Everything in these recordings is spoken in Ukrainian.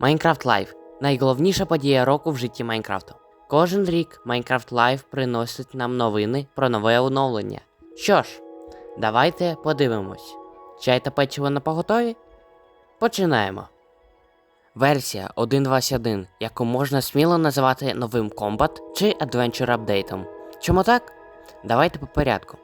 Minecraft Live найголовніша подія року в житті Майнкрафту. Кожен рік Minecraft Live приносить нам новини про нове оновлення. Що ж, давайте подивимось. Чай та печиво на поготові? Починаємо. Версія 1.21, яку можна сміло називати новим комбат чи Adventure апдейтом. Чому так? Давайте по порядку.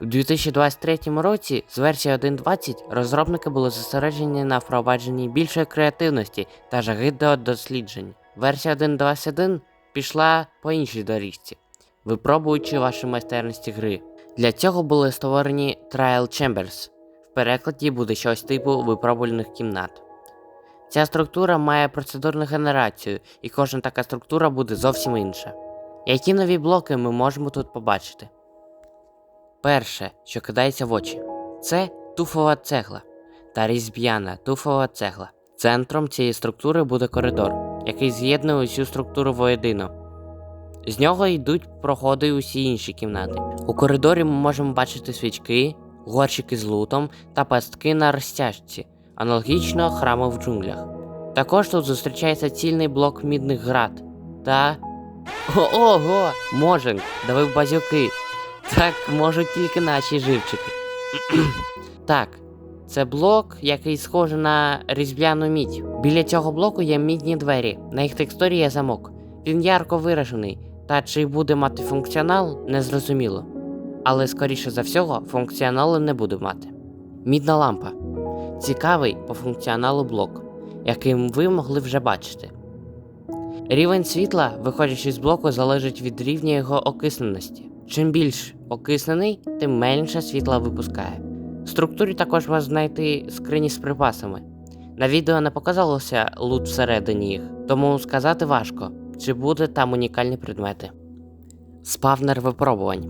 У 2023 році з версії 1.20 розробники були зосереджені на впровадженні більшої креативності та жаги до досліджень. Версія 1.21 пішла по іншій доріжці, випробуючи ваші майстерності гри. Для цього були створені Trial Chambers. В перекладі буде щось типу випробувальних кімнат. Ця структура має процедурну генерацію, і кожна така структура буде зовсім інша. Які нові блоки ми можемо тут побачити? Перше, що кидається в очі, це туфова цегла та різьб'яна туфова цегла. Центром цієї структури буде коридор, який з'єднує усю структуру воєдино. З нього йдуть проходи усі інші кімнати. У коридорі ми можемо бачити свічки, горщики з лутом та пастки на розтяжці, аналогічно храму в джунглях. Також тут зустрічається цільний блок мідних град та. Ого! Можен, давив базюки. Так можуть тільки наші живчики. так, це блок, який схожий на різьбляну мідь. Біля цього блоку є мідні двері, на їх текстурі є замок. Він ярко виражений, та чи буде мати функціонал, незрозуміло. Але скоріше за всього, функціоналу не буде мати. Мідна лампа цікавий по функціоналу блок, яким ви могли вже бачити. Рівень світла, виходячи з блоку, залежить від рівня його окисненості. Чим більш окиснений, тим менше світла випускає. В структурі також можна знайти скрині з припасами. На відео не показалося лут всередині їх, тому сказати важко, чи буде там унікальні предмети. Спавнер випробувань.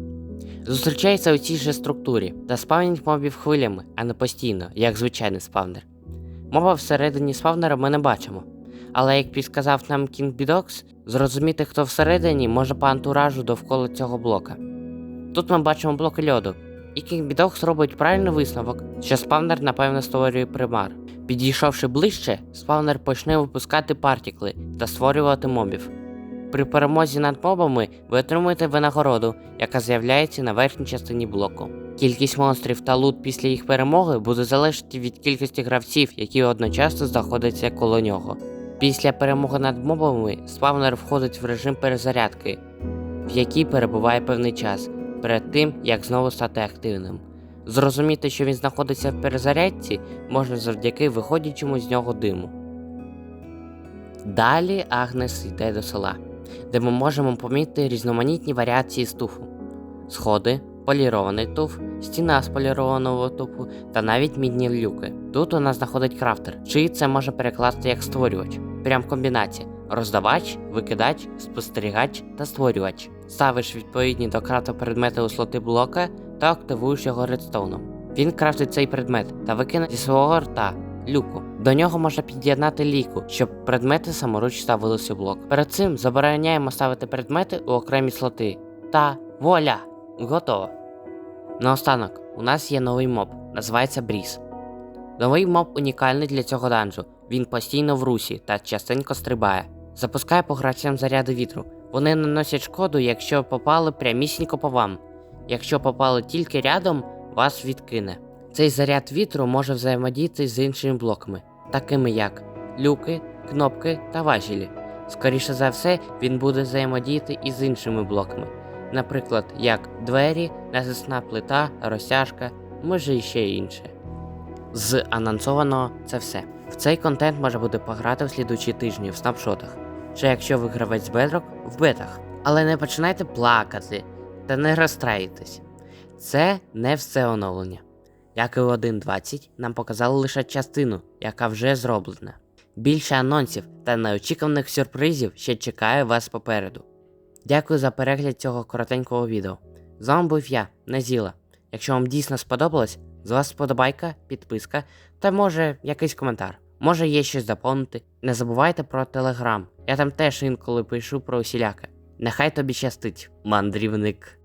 Зустрічається у цій же структурі та спавнять мобів хвилями, а не постійно, як звичайний спавнер. Моба всередині спавнера ми не бачимо. Але як підказав нам King Bidox, зрозуміти, хто всередині, може по антуражу довкола цього блока. Тут ми бачимо блоки льоду, і Bidox робить правильний висновок, що спавнер напевно створює примар. Підійшовши ближче, спавнер почне випускати партікли та створювати мобів. При перемозі над мобами ви отримуєте винагороду, яка з'являється на верхній частині блоку. Кількість монстрів та лут після їх перемоги буде залежати від кількості гравців, які одночасно знаходяться коло нього. Після перемоги над мобами спавнер входить в режим перезарядки, в який перебуває певний час перед тим, як знову стати активним. Зрозуміти, що він знаходиться в перезарядці, можна завдяки виходячому з нього диму. Далі Агнес йде до села, де ми можемо помітити різноманітні варіації з туфу: сходи, полірований туф, стіна з полірованого туфу та навіть мідні люки. Тут у нас знаходить крафтер, чи це можна перекласти як створювач. Прям комбінація: роздавач, викидач, спостерігач та створювач. Ставиш відповідні до крафта предмети у слоти блока та активуєш його редстоуном. Він крафтить цей предмет та викине зі свого рта люку. До нього можна під'єднати ліку, щоб предмети саморуч ставилися у блок. Перед цим забороняємо ставити предмети у окремі слоти. Та воля! Готово. Наостанок, у нас є новий моб, називається Бріз. Новий моб унікальний для цього данжу. Він постійно в русі та частенько стрибає. Запускає по гравцям заряди вітру. Вони наносять шкоду, якщо попали прямісінько по вам. Якщо попали тільки рядом, вас відкине. Цей заряд вітру може взаємодіяти з іншими блоками, такими як люки, кнопки та важілі. Скоріше за все, він буде взаємодіяти і з іншими блоками, наприклад, як двері, насисна плита, розтяжка, може і ще інше. З анонсованого це все. В цей контент може буде пограти в слідучі тижні в снапшотах, чи якщо ви гравець Bedrock, в бетах. Але не починайте плакати та не розстраюйтесь. Це не все оновлення. Як і у 1.20, нам показали лише частину, яка вже зроблена. Більше анонсів та неочікуваних сюрпризів ще чекає вас попереду. Дякую за перегляд цього коротенького відео. З вами був я, Назіла. Якщо вам дійсно сподобалось, з вас сподобайка, підписка та може якийсь коментар. Може є щось доповнити. Не забувайте про телеграм. Я там теж інколи пишу про усіляке. Нехай тобі щастить, мандрівник.